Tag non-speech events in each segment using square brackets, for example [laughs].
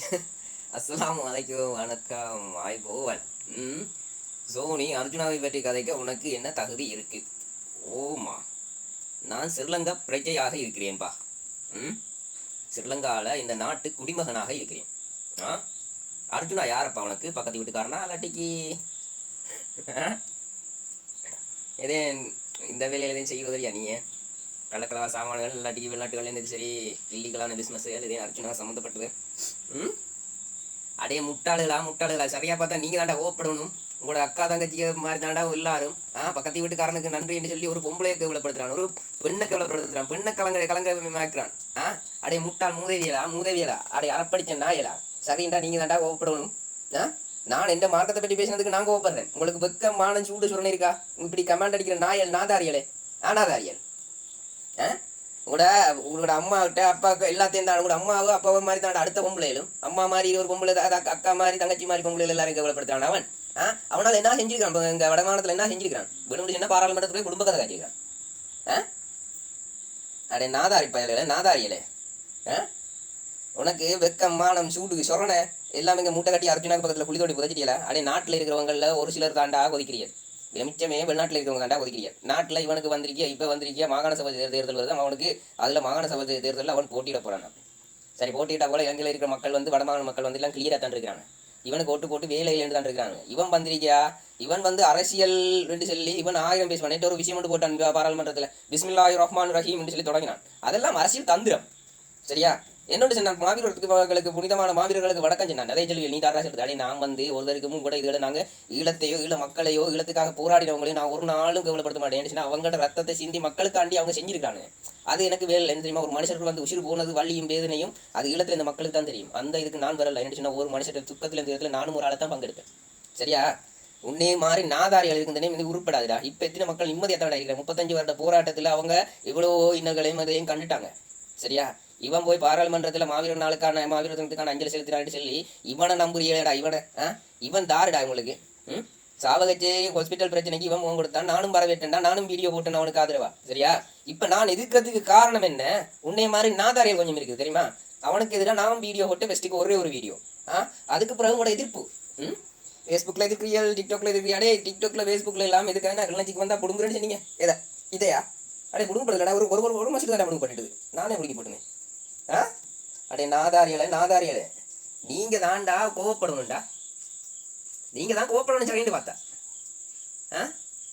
[laughs] அஸ்லாம் வலைக்கும் வணக்கம் ஆய் போவன் சோனி அர்ஜுனாவை பற்றி கதைக்க உனக்கு என்ன தகுதி இருக்கு? ஓமா. நான் ஸ்ரீலங்கா பிரஜையாக இருக்கிறேன்பா. ம்? ஸ்ரீலங்காவில் இந்த நாட்டு குடிமகனாக இருக்கிறேன். ஆ? அர்ஜுனா யாரப்பா உனக்கு? பக்கத்து வீட்டுக்காரனா இல்லாட்டிக்கு? ஆ? எதே இந்த வேலையில எதையும் செய்வதில்லையா நீ? கள்ளக்கலா சாமான்கள் இல்லாட்டி வெளிநாட்டுகள் இருந்து சரி இல்லீகலான பிஸ்னஸ் இதே அர்ஜுனா சம்மந்தப்பட்டது. ம்? அடே முட்டாளுகளா முட்டாளுகளா? சரியா பார்த்தா நீங்க தாண்டா ஓப்படணும். உங்களோட அக்கா தங்கச்சிய மாதிரி தாண்டா எல்லாரும். ஆ பக்கத்து வீட்டுக்காரனுக்கு நன்றி என்று சொல்லி ஒரு பொம்பளையை கேவலப்படுத்துறான். ஒரு பெண்ணை கேவலப்படுத்துறான். பெண்ணை கலங்க கலங்க மாக்கிறான் ஆ? அடே முட்டாள் மூதேவியலா மூதேவியலா அடே அறப்படிச்ச நாயலா? சரிண்டா நீங்க தாண்டா கோவப்படணும் ஆ? நான் எந்த மார்க்கத்தை பற்றி பேசினதுக்கு நான் கோவப்படுறேன். உங்களுக்கு வெக்க மானம் சூடு சுரணை இருக்கா இப்படி கமாண்ட் அடிக்கிற நாயல் நாதாரியலே ஆனாதாரியல் ஆ உங்களோட உங்களோட அம்மாவிட்ட அப்பாவுக்கு எல்லாத்தையும் தான் உங்களோட அம்மாவோ அப்பாவோ மாதிரி தான் அடுத்த பொம்பளையிலும் அம்மா மாதிரி ஒரு பொம்பளை தான் அக்கா- மாதிரி தங்கச்சி மாதிரி பொம்பளை எல்லாரும் கவலைப்படுத்துறான் அவன். ஆ? அவனால் என்ன செஞ்சிருக்கான்? இப்ப இங்க என்ன செஞ்சிருக்கான்? விடுமுடி என்ன பாராளுமன்றத்துல போய் குடும்ப கதை காட்டியிருக்கான். ஆ? அடே நாதாரி பயலே நாதாரியலே ஆ? உனக்கு வெக்கம் மானம் சூடு சொரணை எல்லாமே இங்கே மூட்டை கட்டி அர்ஜுனாக்கு பக்கத்தில் புளி தோண்டி புதைச்சிட்டியல அடே நாட்டில் இருக்கிறவங்களில் ஒரு சிலர் தாண்டா கொதிக்கிறீர்கள். மிச்சமே வெளிநாட்டுல இருக்கிறவங்க தாண்டா ஒதுக்கிறீங்க நாட்டுல இவனுக்கு வந்திருக்கிய இப்ப வந்திருக்கிய மாகாண சபை தேர்தல் வருது அவனுக்கு அதுல மாகாண சபை தேர்தலில் அவன் போட்டியிட போகிறான் சரி போட்டியிட்டா போல இலங்கையில் இருக்கிற மக்கள் வந்து வடமாகாண மக்கள் வந்து எல்லாம் கிளியராக தான் இருக்கிறாங்க. இவனுக்கு ஓட்டு போட்டு வேலை இல்லைன்னு தான் இருக்காங்க இவன் வந்திருக்கியா? இவன் வந்து அரசியல் என்று சொல்லி இவன் ஆயிரம் பேசுவான் நேற்று ஒரு விஷயம் மட்டும் போட்டான் பாராளுமன்றத்தில். பாராளுமன்றத்துல ரஹ்மான் ரஹீம் என்று சொல்லி தொடங்கினான். அதெல்லாம் அரசியல் தந்திரம். சரியா? என்னோட சொன்னான் மாவீரர்களுக்கு புனிதமான மாவீரர்களுக்கு வடக்கம் சொன்னான் நிறைய சொல்லி நீ தாரா சொல்றது அடே நான் வந்து ஒருத்தருக்கு கூட இதுகளை நாங்கள் ஈழத்தையோ ஈழ மக்களையோ ஈழத்துக்காக போராடினவங்களையும் நான் ஒரு நாளும் கவலைப்படுத்த மாட்டேன். ஏன்னு அவங்களோட ரத்தத்தை சிந்தி மக்களுக்காண்டி அவங்க செஞ்சிருக்காங்க அது எனக்கு வேலை என்ன தெரியுமா? ஒரு மனுஷர்கள் வந்து உயிர் போனது வழியும் வேதனையும் அது ஈழத்துல இந்த மக்களுக்கு தான் தெரியும். அந்த இதுக்கு நான் வரல. என்ன சொன்னா ஒரு மனுஷர் துக்கத்தில் இந்த இடத்துல நானும் ஒரு ஆளை தான் பங்கெடுப்பேன். சரியா? உன்னே மாதிரி நாதாரிகள் இருக்கின்றன இது உருப்படாதுடா. இப்போ எத்தனை மக்கள் நிம்மதியாக தான் இருக்கிற முப்பத்தஞ்சு வருட போராட்டத்தில் அவங்க இவ்வளோ இன்னல்களையும் அதையும் கண்டுட்டாங்க. சரியா? இவன் போய் பாராளுமன்றத்தில் மாவீரர் நாளுக்கான மாவீரர் தினத்துக்கான அஞ்சலி செலுத்தினான்னு சொல்லி இவனை நம்புறியேடா இவனை ஆ? இவன் தாருடா உங்களுக்கு ம்? சாவகச்சே ஹாஸ்பிட்டல் பிரச்சனைக்கு இவன் முகம் கொடுத்தான். நானும் வரவேற்றேன்டா நானும் வீடியோ போட்டேன் அவனுக்கு ஆதரவா? சரியா? இப்போ நான் எதிர்க்கிறதுக்கு காரணம் என்ன? உன்னை மாதிரி நாதாரியல் கொஞ்சம் இருக்குது தெரியுமா? அவனுக்கு எதிராக நான் வீடியோ போட்டு ஃபெஸ்ட்டுக்கு ஒரே ஒரு வீடியோ ஆ? அதுக்கு பிறகு உங்களோட எதிர்ப்பு ம்? ஃபேஸ்புக்கில் எதிர்க்கிறியல் டிக்டாக்ல எதிர்க்கிறியாடே டிக்டாக்ல ஃபேஸ்புக்கில் இல்லாமல் எதுக்காக நான் ரிலஞ்சிக்கு வந்தால் கொடுங்குறேன்னு சொன்னீங்க? ஏதா இதையா? அடே பிடுங்கப்படுதுடா ஒரு ஒரு ஒரு மாதத்துக்கு தான் கொடுங்க நானே முடிக்க போட்டுனேன் ஆ? அடே நாதாரியலை நாதாரியலை. நீங்க தான்டா கோவப்படணும்டா. நீங்க தான் கோவப்படணும் சரின்னு பார்த்தா. ஆ?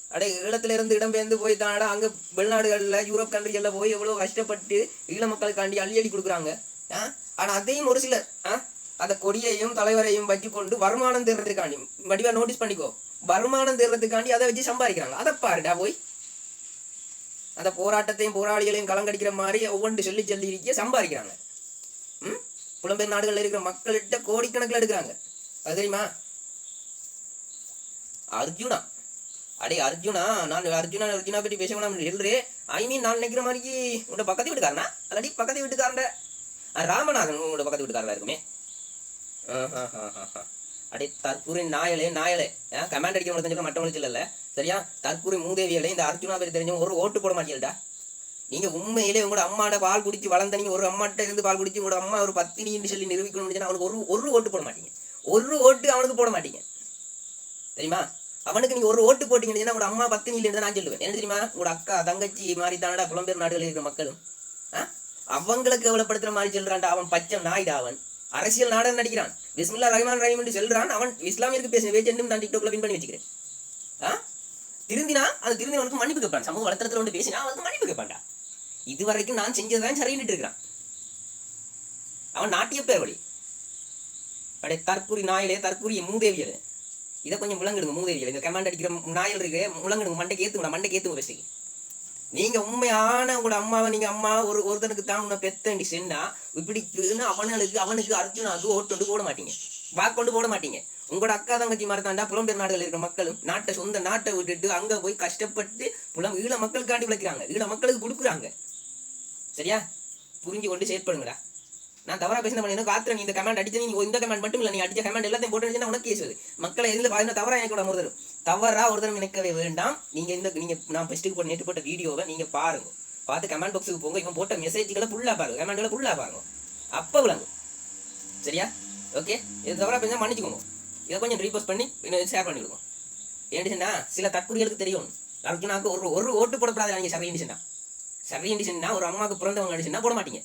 அடே ஈழத்துல இருந்து இடம்பெயர்ந்து போய் தானடா அங்கே வெளிநாடுகளில் யூரோப் கண்ட்ரிகள்ல போய் எவ்வளவு கஷ்டப்பட்டு ஈழ மக்களுக்காண்டி அள்ளி அள்ளி கொடுக்குறாங்க. ஆ? ஆனா அதையும் ஒரு சிலர் ஆ? அந்த கொடியையும் தலைவரையும் வச்சுக்கொண்டு வருமானம் தேடுறதுக்காண்டி வடிவாக நோட்டீஸ் பண்ணிக்கோ. வருமானம் தேடுறதுக்காண்டி அதை வச்சு சம்பாதிக்கிறாங்க. அதை பாருடா போய். அந்த போராட்டத்தையும் போராளிகளையும் கலங்கடிக்கிற மாதிரி ஒவ்வொன்று சொல்லி சொல்லி இருக்க சம்பாதிக்கிறாங்க. ம்? புலம்பெயர் நாடுகளில் இருக்கிற மக்கள்கிட்ட கோடிக்கணக்கில் எடுக்கிறாங்க. அது தெரியுமா? அர்ஜுனா. அடே அர்ஜுனா நான் அர்ஜுனா அர்ஜுனா பற்றி பேச வேணாம். எழுறே ஐ மீன் நான் நினைக்கிற மாதிரி உங்களோட பக்கத்து வீட்டுக்காரனா? அல்லாடி பக்கத்து வீட்டுக்காரண்ட ராமநாதன் உங்களோட பக்கத்து வீட்டுக்காரனா இருக்குமே. அடே தற்கூரி நாயலே நாயலே. கமாண்ட் அடிக்கிறவங்க மட்டும் மற்றவங்களுக்கு இல்லைல்ல சரியா? தற்கூரி மூதேவியலே இந்த அர்ஜுனா பேர் தெரிஞ்சவங்க ஒரு ஓட்டு போட மாட்டீங்கடா நீங்க உண்மையிலே உங்களோட அம்மாட்ட பால் குடிச்சு வளர்ந்த நீங்க ஒரு அம்மாட்ட இருந்து பால் குடிச்சு உங்களோட அம்மா ஒரு பத்தினின்னு சொல்லி நிரூபிக்கணும்னு அவனுக்கு ஒரு ஒரு ஓட்டு போட மாட்டீங்க. ஒரு ஓட்டு அவனுக்கு போட மாட்டீங்க. தெரியுமா? அவனுக்கு நீங்கள் ஒரு ஓட்டு போட்டீங்கன்னு உங்களோட அம்மா பத்தினி இல்லைன்னு நான் சொல்லுவேன். என்ன தெரியுமா? உங்களோட அக்கா தங்கச்சி மாதிரி தானடா புலம்பெயர் நாடுகளில் இருக்கிற மக்களும். ஆ? அவங்களுக்கு கேவலப்படுத்துற மாதிரி சொல்றான்டா அவன் பச்சை நாய்டா அவன். அரசியல் நாடகம் நடிக்கிறான். பிஸ்மில்லா ரஹ்மான் ரஹீம் என்று சொல்றான். அவன் இஸ்லாமியருக்கு பேசின பேச்சு நான் டிக்டாக்ல பின் பண்ணி வச்சுக்கிறேன். ஆ? திருந்தினா அது திருந்தினவனுக்கு மன்னிப்பு கேட்பான். சமூக வளர்த்தறதுல ஒன்று பேசினா அவனுக்கு மன்னிப்பு கேட்பான்டா. இது வரைக்கும் நான் செஞ்சதுதான் சரின்னுட்டு இருக்கிறான். அவன் நாட்டிய பேர் வழி அடே தற்கூரி நாயிலே தற்கூரிய மூதேவியல் இதை கொஞ்சம் முழங்கிடுங்க மூதேவியல் இந்த கமாண்ட் அடிக்கிற நாயல் இருக்கு முழங்கிடுங்க மண்டைக்கு ஏற்றுங்க மண்டைக்கு ஏற்றுங்க ஃபஸ்ட்டு நீங்க உண்மையான உங்களோட அம்மாவை நீங்க அம்மா ஒரு ஒருத்தனுக்கு தான் உன்னை பெத்தண்டி சென்னா இப்படி அவனுக்கு அவனுக்கு அர்ஜுனாவுக்கு ஓட்டு போட மாட்டீங்க. வாக்கொண்டு போட மாட்டீங்க. உங்களோட அக்கா தங்கச்சி மாதிரி தாண்டா புலம்பெயர் நாடுகள் இருக்கிற மக்களும் நாட்டை சொந்த நாட்டை விட்டுட்டு அங்க போய் கஷ்டப்பட்டு புலம் ஈழ மக்களுக்காண்டி உழைக்கிறாங்க. ஈழ மக்களுக்கு கொடுக்குறாங்க. சரியா? புரிஞ்சு கொண்டு செயற்படுங்கடா. நான் தவறா பேசின பண்ணி காத்திர நீ இந்த கமெண்ட் அடிச்சு நீ இந்த கமெண்ட் மட்டும் இல்லை நீ அடிச்ச கமெண்ட் எல்லாத்தையும் போட்டு உனக்கு கேஸ் மக்களை எதில் பார்த்தீங்கன்னா தவறா எனக்கு ஒரு தரும் தவறா ஒரு தரம் நினைக்கவே வேண்டாம். நீங்க இந்த நீங்க நான் ஃபெஸ்ட்டுக்கு போட்டு நேற்று போட்ட வீடியோவை நீங்க பாருங்க. பார்த்து கமெண்ட் பாக்ஸுக்கு போங்க. இவன் போட்ட மெசேஜ்களை ஃபுல்லா பாருங்க. கமெண்ட்களை ஃபுல்லா பாருங்க. அப்போ விளங்கும். சரியா? ஓகே இது தவறாக பேசினா மன்னிச்சுக்கோங்க. இதை கொஞ்சம் ரீபோஸ்ட் பண்ணி ஷேர் பண்ணிவிடுவோம் விடுங்க சில தற்குறிகளுக்கு தெரியும். அர்ஜுனாவுக்கு ஒரு ஒரு ஓட்டு போடக்கூடாது நீங்கள் சரி சொன்னா சரி சொன்னா ஒரு அம்மாவுக்கு பிறந்தவங்க சொன்னா போட மாட்டீங்க.